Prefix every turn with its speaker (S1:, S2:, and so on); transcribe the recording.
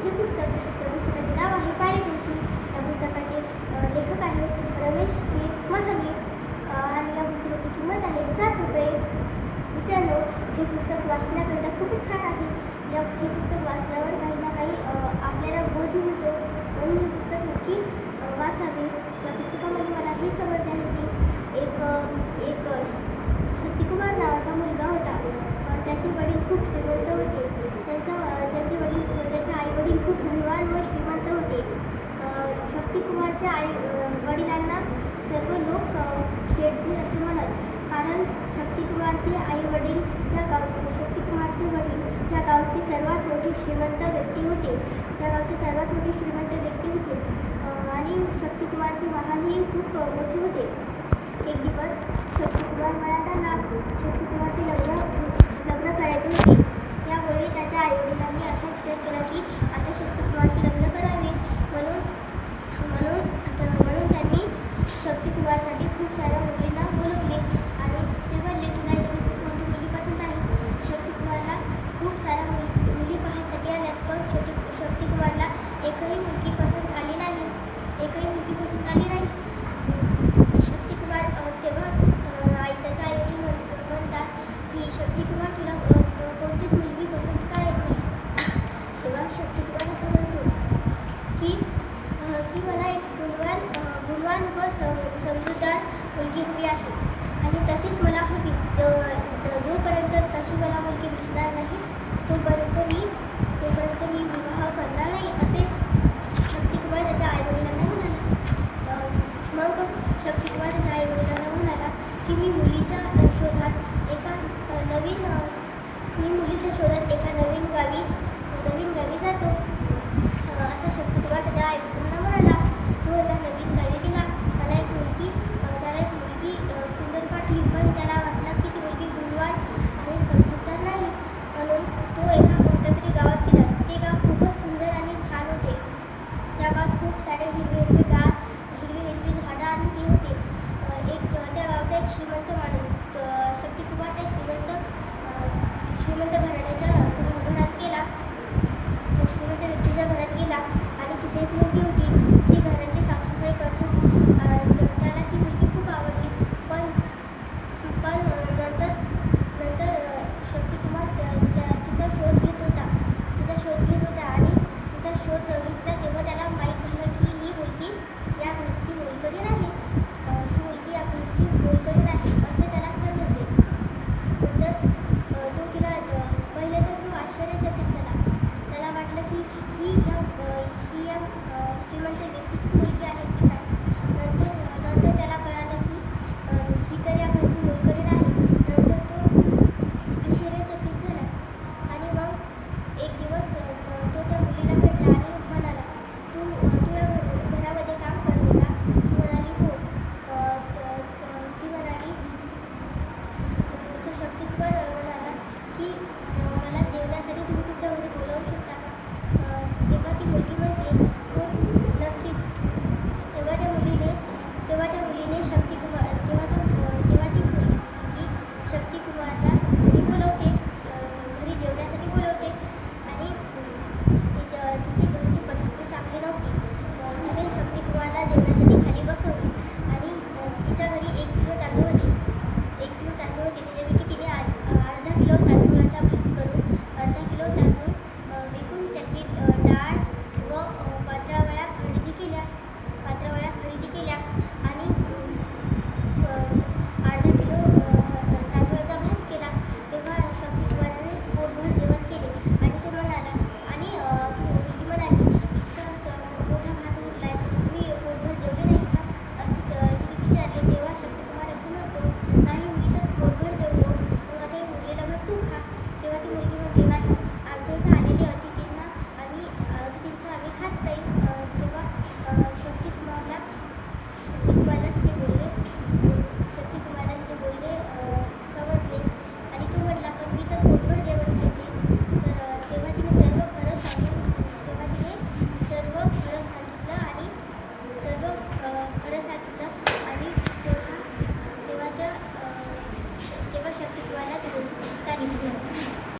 S1: हे पुस्तक या पुस्तकाचे नाव आहे पाय पारितोषिक या पुस्तकाचे लेखक आहे रमेश के महागे. आणि या पुस्तकाची किंमत आहे सात रुपये. मित्रांनो हे पुस्तक वाचण्याकरता खूपच छान आहे. या हे पुस्तक वाचल्यावर काही ना काही आपल्याला बोध मिळतो. म्हणून हे पुस्तक नक्की वाचावे. या पुस्तकामध्ये आई वडिलांना सर्व लोक शेठजी असे म्हणत कारण शक्तिकुमारचे आई वडील त्या गाव शक्तिकुमारचे वडील त्या गावची सर्वात मोठी श्रीमंत व्यक्ती होते. त्या गावची सर्वात मोठी श्रीमंत व्यक्ती होते. आणि शक्तिकुमारचे वाहनही खूप मोठे होते. एक दिवस शक्तिकुमार मळ्यात आला शक्तिकुमारचे लग्न लग्न करायचे होते. त्यामुळे त्याच्या आईवडिलांनी असा विचार केला मुलगी हवी आहे. आणि तशीच मला हवी. जोपर्यंत तशी मला मुलगी भेटणार नाही तोपर्यंत मी तोपर्यंत मी विवाह करणार नाही असे शक्तिकुमार त्याच्या आईवडिलांना म्हणाला. मग शक्तिकुमार त्याच्या आईवडिलांना म्हणाला की मी मुलीच्या शोधात एका नवीन मी मुलीच्या शोधात एका नवीन गावी एक मुलगी होती. ती घराची साफसफाई करत होती. त्याला ती मुलगी खूप आवडली. पण पण नंतर नंतर शक्तिकुमार त्या तिचा शोध घेत होता. तिचा शोध घेत होता आणि तिचा शोध घेतला तेव्हा त्याला माहीत झालं की instrumental equipment